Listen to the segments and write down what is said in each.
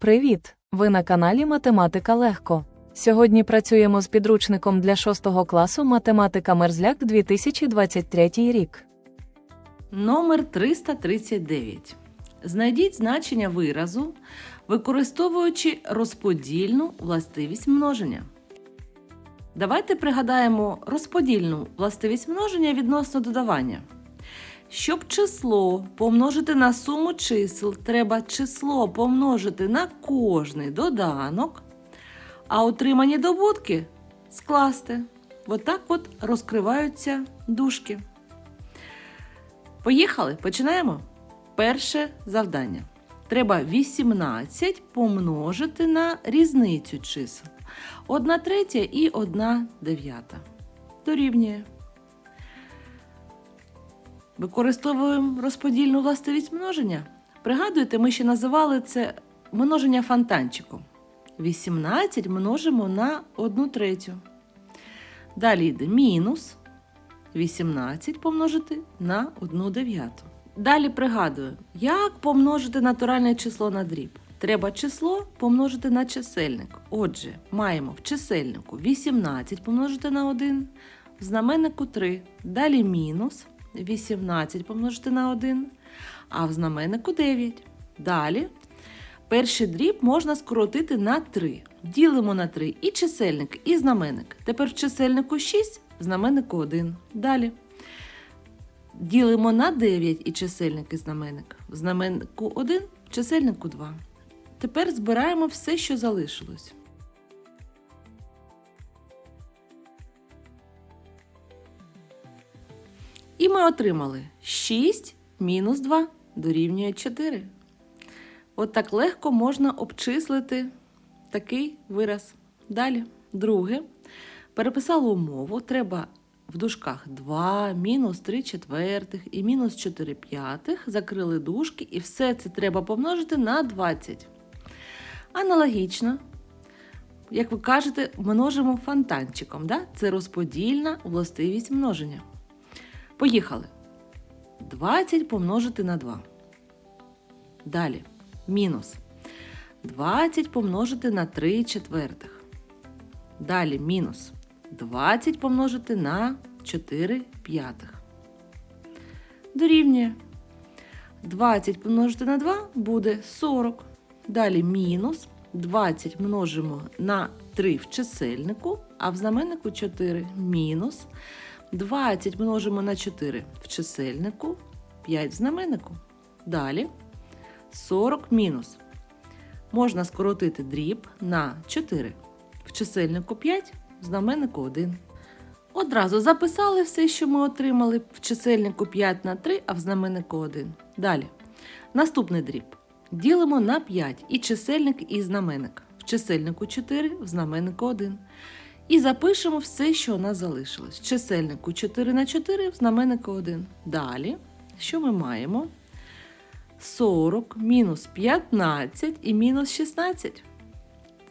Привіт! Ви на каналі Математика Легко. Сьогодні працюємо з підручником для 6 класу Математика Мерзляк 2023 рік. Номер 339. Знайдіть значення виразу, використовуючи розподільну властивість множення. Давайте пригадаємо розподільну властивість множення відносно додавання. Щоб число помножити на суму чисел, треба число помножити на кожний доданок, а отримані добутки скласти. Отак от розкриваються дужки. Поїхали, починаємо. Перше завдання. Треба 18 помножити на різницю чисел. 1 третя і 1 дев'ята. Дорівнює. Використовуємо розподільну властивість множення. Пригадуєте, ми ще називали це множення фонтанчиком. 18 множимо на 1 третю. Далі йде мінус 18 помножити на 1 дев'яту. Далі пригадую, як помножити натуральне число на дріб. Треба число помножити на чисельник. Отже, маємо в чисельнику 18 помножити на 1, в знаменнику 3. Далі мінус 18 помножити на 1, а в знаменнику 9. Далі перший дріб можна скоротити на 3. Ділимо на 3 і чисельник, і знаменник. Тепер в чисельнику 6, в знаменнику 1. Далі. Ділимо на 9 і чисельник і знаменник. В знаменнику 1, в чисельнику 2. Тепер збираємо все, що залишилось. І ми отримали 6 мінус 2 дорівнює 4. От так легко можна обчислити такий вираз. Далі, друге. Переписали умову. Треба в дужках 2, мінус 3 четвертих і мінус 4 п'ятих. Закрили дужки, і все це треба помножити на 20. Аналогічно, як ви кажете, множимо фонтанчиком. Да? Це розподільна властивість множення. Поїхали. 20 помножити на 2. Далі. Мінус. 20 помножити на 3 четвертих. Далі мінус. 20 помножити на 4 п'ятих. Дорівнює. 20 помножити на 2 буде 40. Далі мінус. 20 множимо на 3 в чисельнику, а в знаменнику 4 мінус. 20 множимо на 4 в чисельнику, 5 в знаменнику. Далі 40 мінус. Можна скоротити дріб на 4. В чисельнику 5, в знаменнику 1. Одразу записали все, що ми отримали в чисельнику 5 на 3, а в знаменнику 1. Далі. Наступний дріб. Ділимо на 5 і чисельник, і знаменник. В чисельнику 4, в знаменнику 1. І запишемо все, що у нас залишилось. Чисельнику 4 на 4, в знаменнику 1. Далі, що ми маємо? 40 мінус 15 і мінус 16.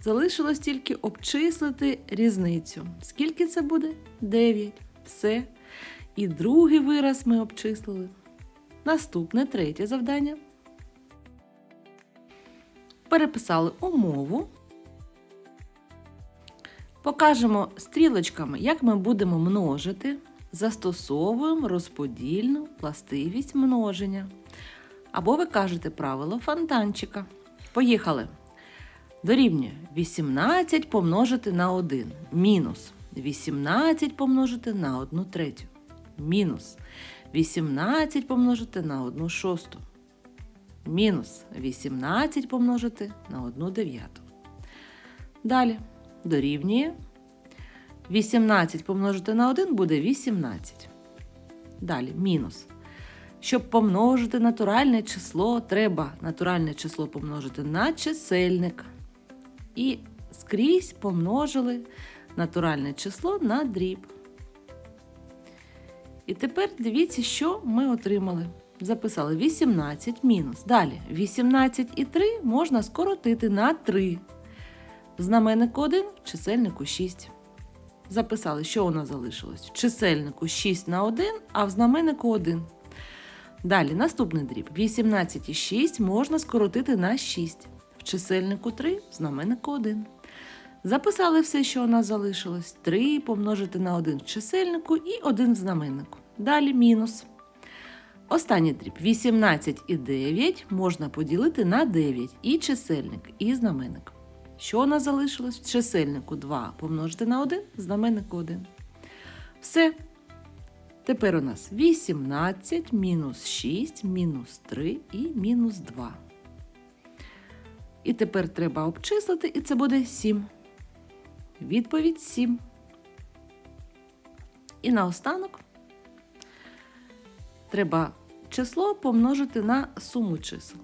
Залишилось тільки обчислити різницю. Скільки це буде? 9. Все. І другий вираз ми обчислили. Наступне третє завдання. Переписали умову. Покажемо стрілочками, як ми будемо множити. Застосовуємо розподільну властивість множення. Або ви кажете правило фонтанчика. Поїхали. Дорівнює 18 помножити на 1. Мінус 18 помножити на 1 третю. Мінус 18 помножити на 1 шосту. Мінус 18 помножити на 1 дев'яту. Далі дорівнює 18 помножити на 1 буде 18. Далі мінус. Щоб помножити натуральне число, треба натуральне число помножити на чисельник. І скрізь помножили натуральне число на дріб. І тепер дивіться, що ми отримали. Записали 18 мінус. Далі 18 і 3 можна скоротити на 3. В знаменнику 1, в чисельнику 6. Записали, що у нас залишилось. В чисельнику 6 на 1, а в знаменнику 1. Далі наступний дріб. 18 і 6 можна скоротити на 6. В чисельнику 3, в знаменнику 1. Записали все, що у нас залишилось. 3 помножити на 1 в чисельнику і 1 в знаменнику. Далі мінус. Останній дріб 18 і 9 можна поділити на 9 і чисельник, і знаменник. Що у нас залишилось? В чисельнику 2 помножити на 1, в знаменнику 1. Все. Тепер у нас 18, мінус 6, мінус 3 і мінус 2. І тепер треба обчислити, і це буде 7. Відповідь 7. І наостанок треба число помножити на суму чисел.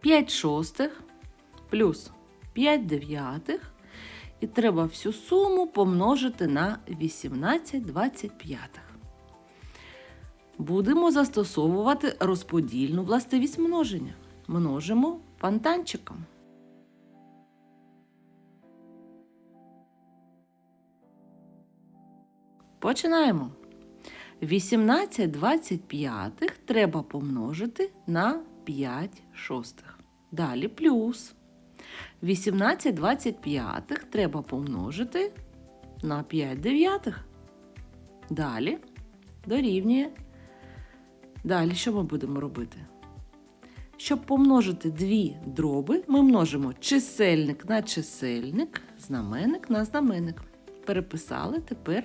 5 шостих плюс 5 дев'ятих. І треба всю суму помножити на 18 25. Будемо застосовувати розподільну властивість множення. Множимо фонтанчиком. Починаємо. 18 25 треба помножити на 5 шостих. Далі плюс. 18 25 треба помножити на 5 дев'ятих. Далі дорівнює. Далі що ми будемо робити? Щоб помножити дві дроби, ми множимо чисельник на чисельник, знаменник на знаменник. Переписали тепер,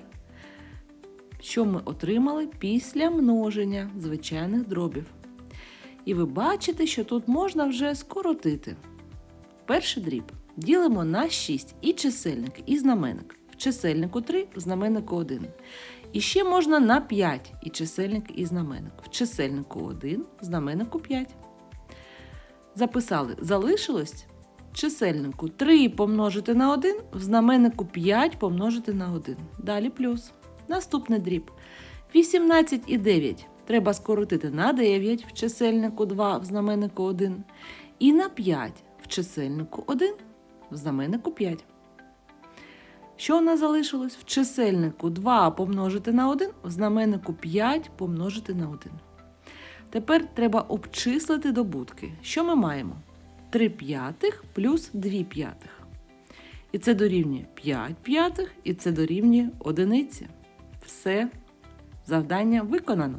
що ми отримали після множення звичайних дробів. І ви бачите, що тут можна вже скоротити. Перший дріб ділимо на 6 і чисельник, і знаменник. В чисельнику 3, в знаменнику 1. І ще можна на 5 і чисельник, і знаменник. В чисельнику 1, в знаменнику 5. Записали, залишилось чисельнику 3 помножити на 1, в знаменнику 5 помножити на 1. Далі плюс. Наступний дріб. 18 і 9 треба скоротити на 9 в чисельнику 2, в знаменнику 1. І на 5 в чисельнику 1, в знаменнику 5. Що у нас залишилось? В чисельнику 2 помножити на 1, в знаменнику 5 помножити на 1. Тепер треба обчислити добутки. Що ми маємо? 3 п'ятих плюс 2 п'ятих. І це дорівнює 5 п'ятих, і це дорівнює одиниці. Все, завдання виконано.